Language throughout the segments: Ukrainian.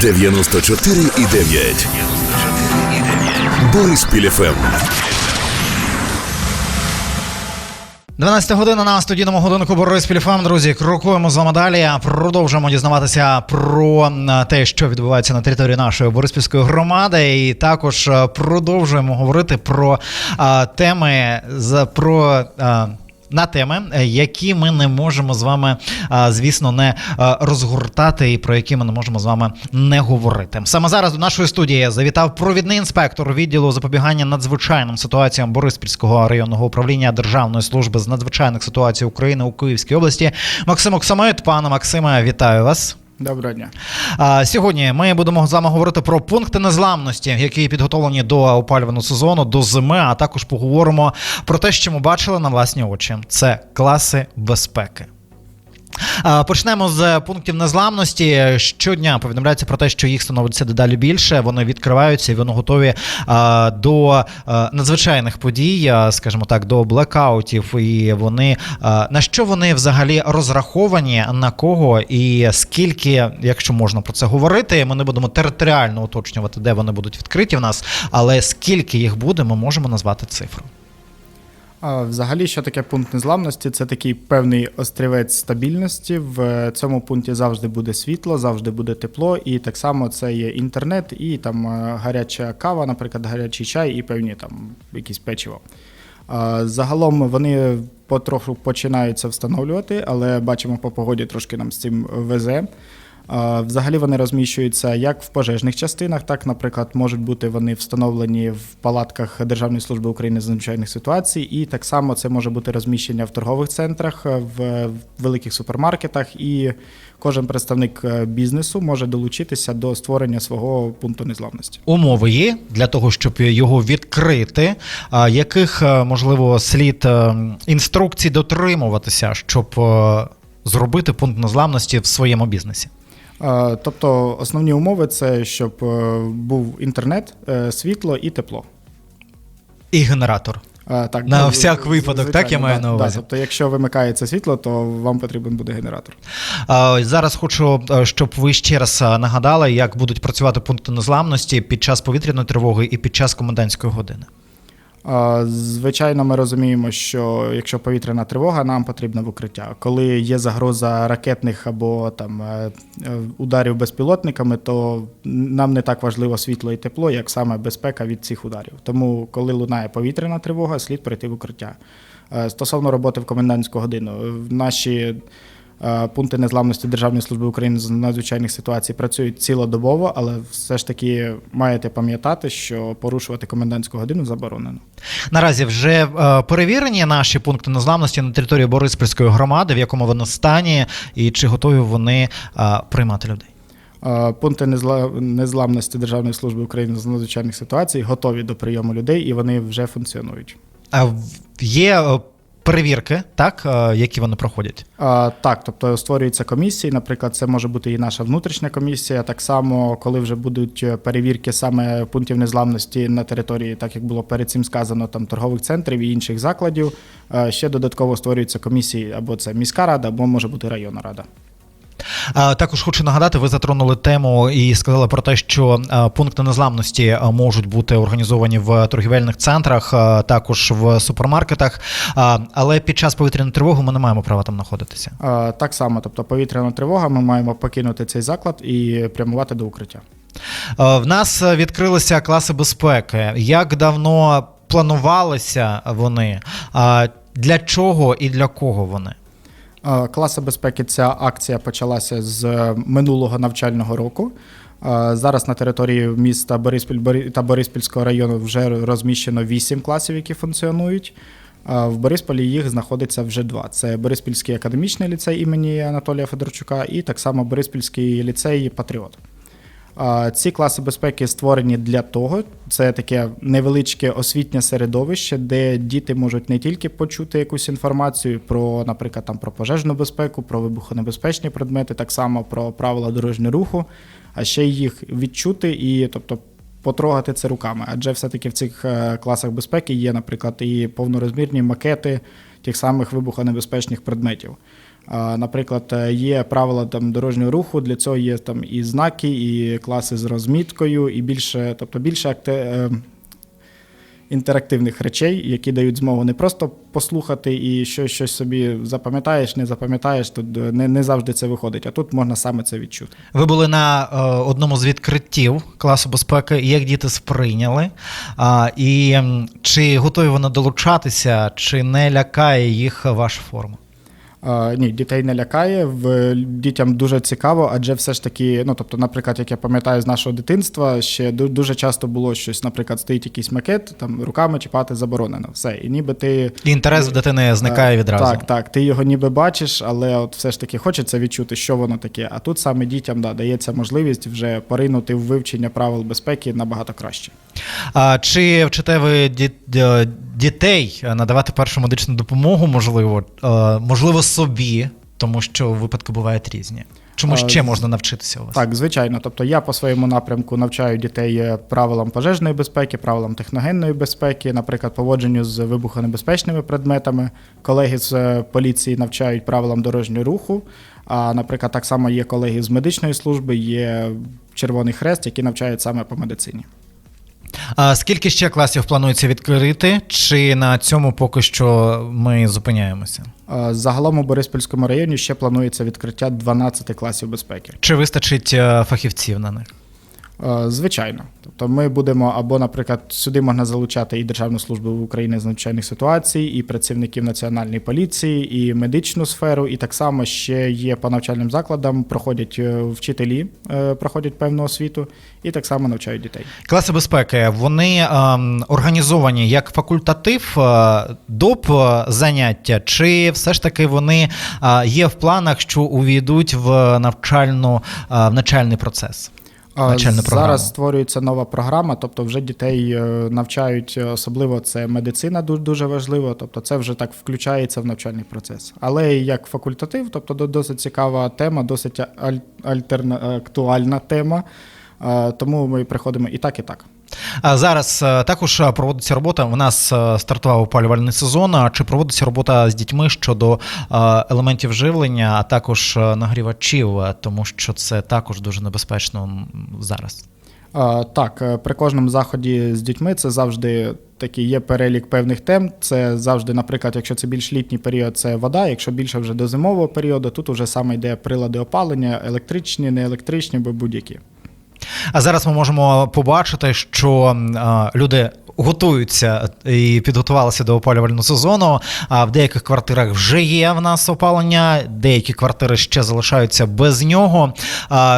94,9. Бориспіль ФМ. 12 година на студійному годинку Бориспіль ФМ. Друзі, крокуємо з вами далі. Продовжуємо дізнаватися про те, що відбувається на території нашої Бориспільської громади, і також е, продовжуємо говорити про а, теми з про. а, на теми, е, які ми не можемо з вами, звісно, не е, розгортати, і про які ми не можемо з вами не говорити. Саме зараз до нашої студії завітав провідний інспектор відділу запобігання надзвичайним ситуаціям Бориспільського районного управління Державної служби з надзвичайних ситуацій України у Київській області. Максим Оксамит. Пане Максиме, вітаю вас. Доброго дня. А, Сьогодні ми будемо з вами говорити про пункти незламності, які підготовлені до опалювального сезону, до зими. А також поговоримо про те, що ми бачили на власні очі. Це класи безпеки. Почнемо з пунктів незламності. Щодня повідомляється про те, що їх становиться дедалі більше. Вони відкриваються і вони готові до надзвичайних подій, скажімо так, до блекаутів. І вони на що вони взагалі розраховані, на кого і скільки, якщо можна про це говорити, ми не будемо територіально уточнювати, де вони будуть відкриті в нас, але скільки їх буде, ми можемо назвати цифру. Взагалі, що таке пункт незламності? Це такий певний острівець стабільності. В цьому пункті завжди буде світло, завжди буде тепло, і так само це є інтернет, і там е, гаряча кава, наприклад, гарячий чай, і певні там якісь печиво. Загалом вони потроху починаються встановлювати, але бачимо по погоді трошки нам з цим везе. Взагалі вони розміщуються як в пожежних частинах, так, наприклад, можуть бути вони встановлені в палатках Державної служби України з надзвичайних ситуацій, і так само це може бути розміщення в торгових центрах, в великих супермаркетах, і кожен представник е, бізнесу може долучитися до створення свого пункту незламності. Умови є для того, щоб його відкрити. Яких е, можливо слід е, інструкцій дотримуватися, щоб е, зробити пункт незламності в своєму бізнесі? Е, Тобто основні умови це щоб е, був інтернет, е, світло і тепло. І генератор. Так, На ну, всяк випадок, звичайно, так я маю да, на увазі? Да, тобто, якщо вимикається світло, то вам потрібен буде генератор. А, Зараз хочу, щоб ви ще раз нагадали, як будуть працювати пункти незламності під час повітряної тривоги і під час комендантської години. Звичайно, ми розуміємо, що якщо повітряна тривога, нам потрібно в укриття. Коли є загроза ракетних або там е, е, ударів безпілотниками, то нам не так важливо світло і тепло, як саме безпека від цих ударів. Тому, коли лунає повітряна тривога, слід прийти в укриття. Е, Стосовно роботи в комендантську годину, наші пункти незламності Державної служби України з надзвичайних ситуацій працюють цілодобово, але все ж таки маєте пам'ятати, що порушувати комендантську годину заборонено. Наразі вже е, перевірені наші пункти незламності на території Бориспільської громади, в якому вони стані, і чи готові вони е, приймати людей. Е, Пункти незламності Державної служби України з надзвичайних ситуацій готові до прийому людей і вони вже функціонують. А є е, перевірки, так, е, які вони проходять. А, так, тобто створюються комісії. Наприклад, це може бути і наша внутрішня комісія. Так само, коли вже будуть е, перевірки саме пунктів незламності на території, так як було перед цим сказано, там торгових центрів і інших закладів. е, Ще додатково створюються комісії, або це міська рада, або може бути районна рада. Також хочу нагадати, ви затронули тему і сказали про те, що пункти незламності можуть бути організовані в торгівельних центрах, також в супермаркетах. Але під час повітряної тривоги ми не маємо права там знаходитися. Так само, тобто повітряна тривога, ми маємо покинути цей заклад і прямувати до укриття. В нас відкрилися класи безпеки. Як давно планувалися вони? Для чого і для кого вони? Е, Класи безпеки ця акція почалася з минулого навчального року. Е, Зараз на території міста Бориспіль Бори- та Бориспільського району вже розміщено 8 класів, які функціонують. Е, В Борисполі їх знаходиться вже два: це Бориспільський академічний ліцей імені Анатолія Федорчука і так само Бориспільський ліцей Патріот. Ці класи безпеки створені для того, це таке невеличке освітнє середовище, де діти можуть не тільки почути якусь інформацію про, наприклад, там про пожежну безпеку, про вибухонебезпечні предмети, так само про правила дорожнього руху, а ще їх відчути і, тобто, потрогати це руками. Адже все-таки в цих е, класах безпеки є, наприклад, і повнорозмірні макети тих самих вибухонебезпечних предметів. Наприклад, е, є правила там дорожнього руху, для цього є там і знаки, і класи з розміткою, і більше, тобто більше акте, е, інтерактивних речей, які дають змогу не просто послухати і щось, щось собі запам'ятаєш, не запам'ятаєш, тут е, не, не завжди це виходить, а тут можна саме це відчути. Ви були на одному з відкриттів класу безпеки, як діти сприйняли. А, і чи готові вони долучатися, чи не лякає їх ваша форма? А, ні, дітей не лякає. В дітям дуже цікаво, адже все ж таки, ну тобто, наприклад, як я пам'ятаю з нашого дитинства, ще дуже часто було щось, наприклад, стоїть якийсь макет, там руками чіпати заборонено. Все. І ніби ти І інтерес в дитини зникає Е, відразу. Так, так. Ти його ніби бачиш, але от все ж таки хочеться відчути, що воно таке. А тут саме дітям да, дається можливість вже поринути в вивчення правил безпеки набагато краще. А, чи вчите ви е, дітей надавати першу медичну допомогу, можливо, е, можливо, собі, тому що випадки бувають різні. Чому ще можна навчитися у вас? Так, звичайно. Тобто я по своєму напрямку навчаю дітей е, правилам пожежної безпеки, правилам техногенної безпеки, наприклад, поводженню з вибухонебезпечними предметами. Колеги з е, поліції навчають правилам дорожнього руху. А, наприклад, так само є колеги з медичної служби, є Червоний Хрест, які навчають саме по медицині. А скільки ще класів планується відкрити? Чи на цьому поки що ми зупиняємося? Загалом у Бориспільському районі ще планується відкриття 12 класів безпеки. Чи вистачить е, фахівців на них? Е, Звичайно, тобто ми будемо або, наприклад, сюди можна залучати і Державну службу України з надзвичайних ситуацій, і працівників національної поліції, і медичну сферу, і так само ще є по навчальним закладам, проходять е, вчителі, е, проходять певну освіту, і так само навчають дітей. Класи безпеки вони ем, організовані як факультатив доп заняття, чи все ж таки вони є в планах, що увійдуть в навчальну в навчальний процес? А Навчальну програму. Зараз створюється нова програма, тобто вже дітей е, навчають, е, особливо це медицина ду- дуже важливо, тобто це вже так включається в навчальний процес. Але як факультатив, тобто до- досить цікава тема, досить аль- альтерна, актуальна тема. Е, Тому ми приходимо і так, і так. Зараз е, також е, проводиться робота. У нас е, стартував опалювальний сезон. Чи проводиться робота з дітьми щодо елементів живлення, а також нагрівачів, тому що це також дуже небезпечно зараз. Так, при кожному заході з дітьми це завжди такий є перелік певних тем. Це завжди, наприклад, якщо це більш літній період, це вода. Якщо більше вже до зимового періоду, тут вже саме йде прилади опалення, електричні, неелектричні, бо будь-які. А зараз ми можемо побачити, що люди готуються і підготувалися до опалювального сезону. А в деяких квартирах вже є в нас опалення, деякі квартири ще залишаються без нього.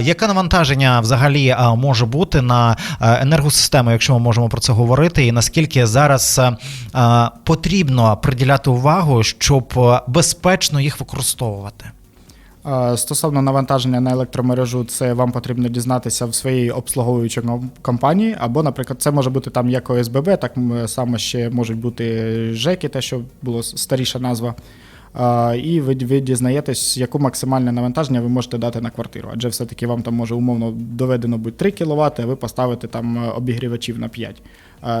Яке навантаження взагалі може бути на енергосистему, якщо ми можемо про це говорити, і наскільки зараз потрібно приділяти увагу, щоб безпечно їх використовувати? А, Стосовно навантаження на електромережу, це вам потрібно дізнатися в своїй обслуговуючій ком- компанії, або, наприклад, це може бути там як ОСББ, так само ще можуть бути ЖЕКи, те, що було старіша назва. І ви, ви дізнаєтесь, яку максимальне навантаження ви можете дати на квартиру. Адже все-таки вам там може умовно доведено бути 3 кВт, а ви поставите там е, обігрівачів на 5.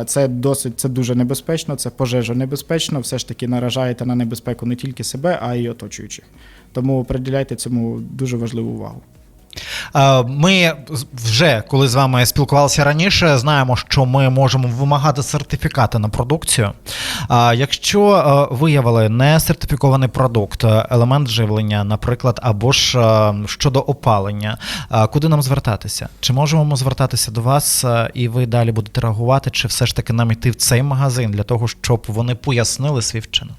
Це досить це дуже небезпечно, це пожежонебезпечно. Все ж таки наражаєте на небезпеку не тільки себе, а й оточуючих. Тому приділяйте цьому дуже важливу увагу. Е, Ми вже коли з вами спілкувалися раніше, знаємо, що ми можемо вимагати сертифікати на продукцію. А Якщо е, виявили не сертифікований продукт, е, елемент живлення, наприклад, або ж е, щодо опалення, е, куди нам звертатися? Чи можемо ми звертатися до вас е, і ви далі будете реагувати, чи все ж таки нам йти в цей магазин для того, щоб вони пояснили свій вчинок?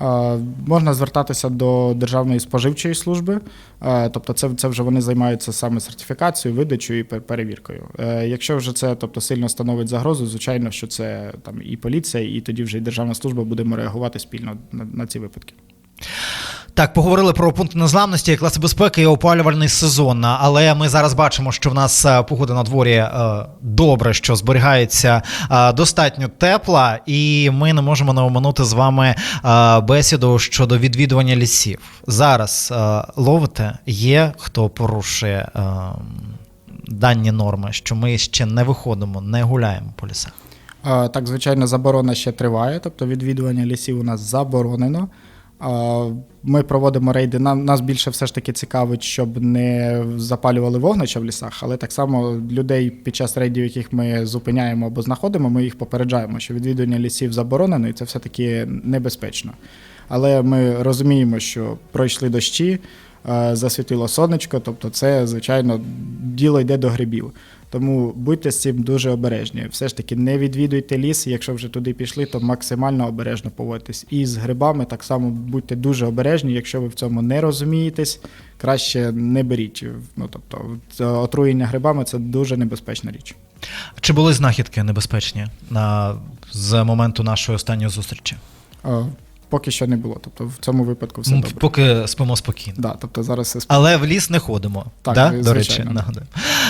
Е, Можна звертатися до Державної споживчої служби, е, тобто це, це вже вони займаються саме сертифікацією, видачею і перевіркою. Е, Якщо вже це тобто, сильно становить загрозу, звичайно, що це там і поліція, і тоді вже і Державна служба будемо реагувати спільно на, на ці випадки. Так, поговорили про пункти незламності, класи безпеки і опалювальний сезон. Але ми зараз бачимо, що в нас е, погода на дворі е, добре, що зберігається е, достатньо тепла, і ми не можемо не оминути з вами бесіду щодо відвідування лісів. Зараз ловите, є хто порушує дані норми, що ми ще не виходимо, не гуляємо по лісах. Так, звичайно, заборона ще триває, тобто відвідування лісів у нас заборонено. Ми проводимо рейди. Нас більше все ж таки цікавить, щоб не запалювали вогнища в лісах, але так само людей під час рейдів, яких ми зупиняємо або знаходимо, ми їх попереджаємо, що відвідування лісів заборонено, і це все таки небезпечно. Але ми розуміємо, що пройшли дощі, е, засвітило сонечко, тобто це, звичайно, діло йде до грибів. Тому будьте з цим дуже обережні. Все ж таки, не відвідуйте ліс. Якщо вже туди пішли, то максимально обережно поводьтесь. І з грибами так само будьте дуже обережні. Якщо ви в цьому не розумієтесь, краще не беріть. Ну тобто, отруєння грибами це дуже небезпечна річ. Чи були знахідки небезпечні на, з моменту нашої останньої зустрічі? Поки що не було. Тобто в цьому випадку все добре. Поки спимо спокійно. Да, тобто зараз все Але в ліс не ходимо. Так, да? звичайно. До речі, нагадаю.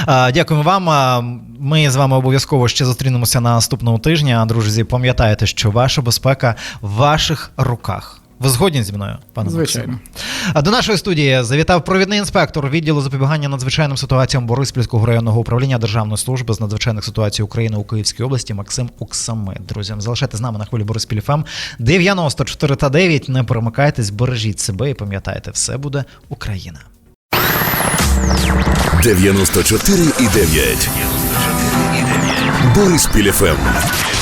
А, Дякуємо вам. Ми з вами обов'язково ще зустрінемося на наступного тижня. Друзі, пам'ятайте, що ваша безпека в ваших руках. Ви згодні зі мною, пане Звичайно. Максиме? А до нашої студії завітав провідний інспектор відділу запобігання надзвичайним ситуаціям Бориспільського районного управління Державної служби з надзвичайних ситуацій України у Київській області Максим Уксамит. Друзі, залишайте з нами на хвилі Бориспіль ФМ 94 та 9. Не перемикайтесь, бережіть себе і пам'ятайте, все буде Україна. 94,9. Бориспіль ФМ.